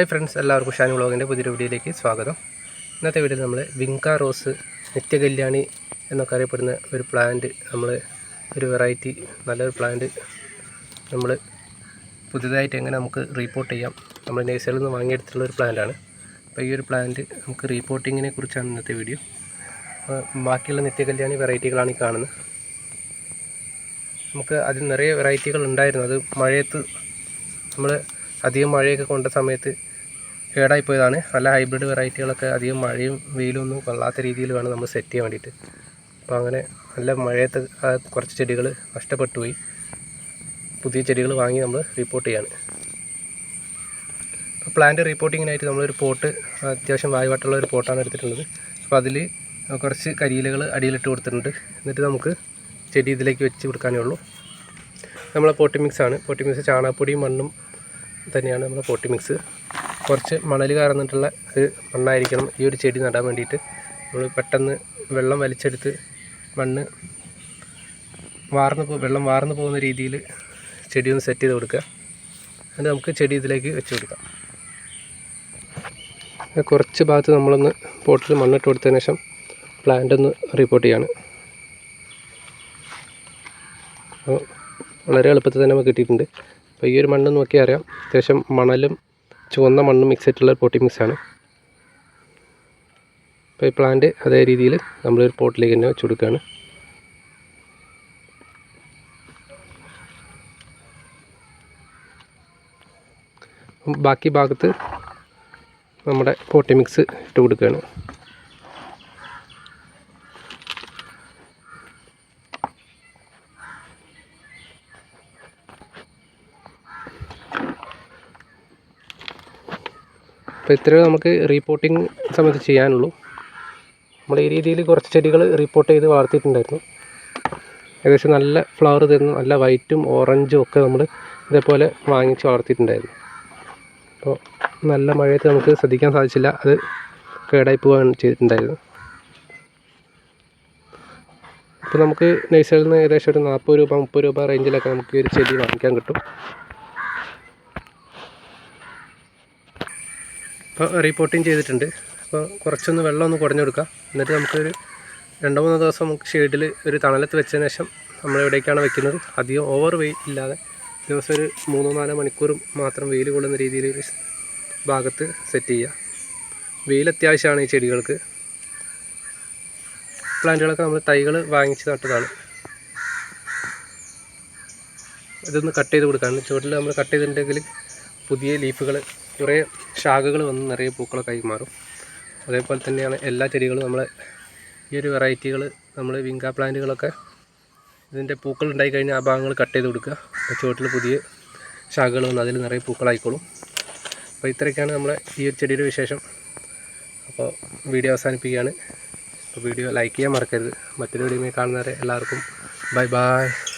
Hi friends എല്ലാവർക്കും ഷാനി വ്ളോഗിന്റെ പുതിയൊരു വീഡിയോയിലേക്ക് സ്വാഗതം. ഇന്നത്തെ വീഡിയോയിൽ നമ്മൾ വിങ്ക റോസ് നിത്യകല്യാണി എന്നൊക്കെ അറിയപ്പെടുന്ന ഒരു പ്ലാന്റ് നമ്മൾ ഒരു വെറൈറ്റി നല്ലൊരു പ്ലാന്റ് നമ്മൾ പുതിയതായിട്ട് എങ്ങനെ നമുക്ക് റീപ്പോർട്ട് ചെയ്യാം. നമ്മൾ നേഴ്സറിൽ നിന്ന് വാങ്ങിയെടുത്തിട്ടുള്ള ഒരു പ്ലാന്റാണ് അപ്പോൾ ഈ ഒരു പ്ലാന്റ് നമുക്ക് റീപ്പോർട്ടിങ്ങിനെ കുറിച്ചാണ് ഇന്നത്തെ വീഡിയോ ബാക്കിയുള്ള നിത്യകല്യാണി വെറൈറ്റികളാണ് ഈ കാണുന്നത്. നമുക്ക് അതിൽ നിറയെ വെറൈറ്റികൾ ഉണ്ടായിരുന്നു. അത് മഴയത്ത് നമ്മൾ അധികം മഴയൊക്കെ കൊണ്ട സമയത്ത് കേടായിപ്പോയതാണ്. നല്ല ഹൈബ്രിഡ് വെറൈറ്റികളൊക്കെ അധികം മഴയും വെയിലും ഒന്നും കൊള്ളാത്ത രീതിയിൽ വേണം നമ്മൾ സെറ്റ് ചെയ്യാൻ വേണ്ടിയിട്ട്. അപ്പോൾ അങ്ങനെ നല്ല മഴയത്ത് കുറച്ച് ചെടികൾ നഷ്ടപ്പെട്ടു പോയി പുതിയ ചെടികൾ വാങ്ങി നമ്മൾ റിപ്പോർട്ട് ചെയ്യാണ്. അപ്പോൾ പ്ലാന്റ് റിപ്പോർട്ടിങ്ങിനായിട്ട് നമ്മളൊരു പോട്ട് അത്യാവശ്യം വായുവായിട്ടുള്ള ഒരു പോട്ടാണ് എടുത്തിട്ടുള്ളത്. അപ്പോൾ അതിൽ കുറച്ച് കരിയിലകൾ അടിയിലിട്ട് കൊടുത്തിട്ടുണ്ട്. എന്നിട്ട് നമുക്ക് ചെടി ഇതിലേക്ക് വെച്ച് കൊടുക്കാനേ ഉള്ളൂ. നമ്മളെ പോട്ടി മിക്സ് ആണ്. പോട്ടി മിക്സ് ചാണകപ്പൊടിയും മണ്ണും തന്നെയാണ് നമ്മളെ പോട്ടി മിക്സ് കുറച്ച് മണൽ കയറുന്നിട്ടുള്ള ഒരു മണ്ണായിരിക്കണം ഈ ഒരു ചെടി നടാൻ വേണ്ടിയിട്ട്. നമ്മൾ പെട്ടെന്ന് വെള്ളം വലിച്ചെടുത്ത് മണ്ണ് വാർന്ന് പോ വെള്ളം വാർന്ന് പോകുന്ന രീതിയിൽ ചെടി ഒന്ന് സെറ്റ് ചെയ്ത് കൊടുക്കുക. എന്നിട്ട് നമുക്ക് ചെടി ഇതിലേക്ക് വെച്ച് കൊടുക്കാം. കുറച്ച് ഭാഗത്ത് നമ്മളൊന്ന് പോട്ടിൽ മണ്ണിട്ട് കൊടുത്തതിന് ശേഷം പ്ലാന്റ് ഒന്ന് റിപ്പോർട്ട് ചെയ്യാണ്. അപ്പോൾ വളരെ എളുപ്പത്തിൽ തന്നെ നമുക്ക് കിട്ടിയിട്ടുണ്ട്. അപ്പോൾ ഈ ഒരു മണ്ണ് നോക്കിയാൽ അറിയാം അത്യാവശ്യം മണലും ചുവന്ന മണ്ണ് മിക്സ് ആയിട്ടുള്ള പോട്ടി ആണ്. അപ്പോൾ ഈ പ്ലാന്റ് അതേ രീതിയിൽ നമ്മളൊരു പോട്ടിലേക്ക് തന്നെ വെച്ച് കൊടുക്കുകയാണ് ബാക്കി ഭാഗത്ത് നമ്മുടെ പോട്ടി മിക്സ് ഇട്ട് കൊടുക്കുകയാണ് അപ്പോൾ ഇത്രയും നമുക്ക് റീപ്പോർട്ടിങ് സമയത്ത് ചെയ്യാനുള്ളൂ. നമ്മൾ ഈ രീതിയിൽ കുറച്ച് ചെടികൾ റിപ്പോർട്ട് ചെയ്ത് വളർത്തിയിട്ടുണ്ടായിരുന്നു. ഏകദേശം നല്ല ഫ്ലവർ തരുന്നു. നല്ല വൈറ്റും ഓറഞ്ചും ഒക്കെ നമ്മൾ ഇതേപോലെ വാങ്ങിച്ച് വളർത്തിയിട്ടുണ്ടായിരുന്നു. അപ്പോൾ നല്ല മഴയത്ത് നമുക്ക് ശ്രദ്ധിക്കാൻ സാധിച്ചില്ല. അത് കേടായി പോവുകയാണ് ചെയ്തിട്ടുണ്ടായിരുന്നു അപ്പോൾ നമുക്ക് നഴ്സറിയിൽ നിന്ന് ഏകദേശം ഒരു നാൽപ്പത് രൂപ മുപ്പത് രൂപ റേഞ്ചിലൊക്കെ നമുക്ക് ഒരു ചെടി വാങ്ങിക്കാൻ കിട്ടും. അപ്പോൾ റിപ്പോർട്ടിങ് ചെയ്തിട്ടുണ്ട്. അപ്പോൾ കുറച്ചൊന്ന് വെള്ളം ഒന്ന് കുടഞ്ഞു കൊടുക്കുക എന്നിട്ട് നമുക്കൊരു രണ്ടോ മൂന്നോ ദിവസം നമുക്ക് ഷെയ്ഡിൽ ഒരു തണലത്ത് വെച്ചതിന് ശേഷം നമ്മൾ എവിടേക്കാണ് വെക്കുന്നത്? അധികം ഓവർ വെയിൽ ഇല്ലാതെ ദിവസം ഒരു മൂന്നോ നാലോ മണിക്കൂറും മാത്രം വെയിൽ കൊള്ളുന്ന രീതിയിൽ ഒരു ഭാഗത്ത് സെറ്റ് ചെയ്യുക. വെയിൽ അത്യാവശ്യമാണ് ഈ ചെടികൾക്ക്. പ്ലാന്റുകളൊക്കെ നമ്മൾ തൈകൾ വാങ്ങിച്ച് നട്ടതാണ്. ഇതൊന്ന് കട്ട് ചെയ്ത് കൊടുക്കാണ്. ചുവട്ടിൽ നമ്മൾ കട്ട് ചെയ്തിട്ടുണ്ടെങ്കിൽ പുതിയ ലീഫുകൾ കുറേ ശാഖകൾ വന്ന് നിറയെ പൂക്കളൊക്കെ മാറും. അതേപോലെ തന്നെയാണ് എല്ലാ ചെടികളും നമ്മൾ ഈ ഒരു വെറൈറ്റികൾ നമ്മൾ വിങ്ക പ്ലാന്റുകളൊക്കെ ഇതിന്റെ പൂക്കൾ ഉണ്ടായി കഴിഞ്ഞാൽ ആ ഭാഗങ്ങൾ കട്ട് ചെയ്ത് കൊടുക്കുക. ചുവട്ടിൽ പുതിയ ശാഖകൾ വന്ന് അതിൽ നിറയെ പൂക്കളായിക്കോളും. അപ്പോൾ ഇത്രയൊക്കെയാണ് നമ്മളെ ഈ ഒരു ചെടിയുടെ വിശേഷം. അപ്പോൾ വീഡിയോ അവസാനിപ്പിക്കുകയാണ്. അപ്പോൾ വീഡിയോ ലൈക്ക് ചെയ്യാൻ മറക്കരുത്. മറ്റൊരു വീഡിയോ കാണുന്നവരെ എല്ലാവർക്കും ബൈ ബൈ.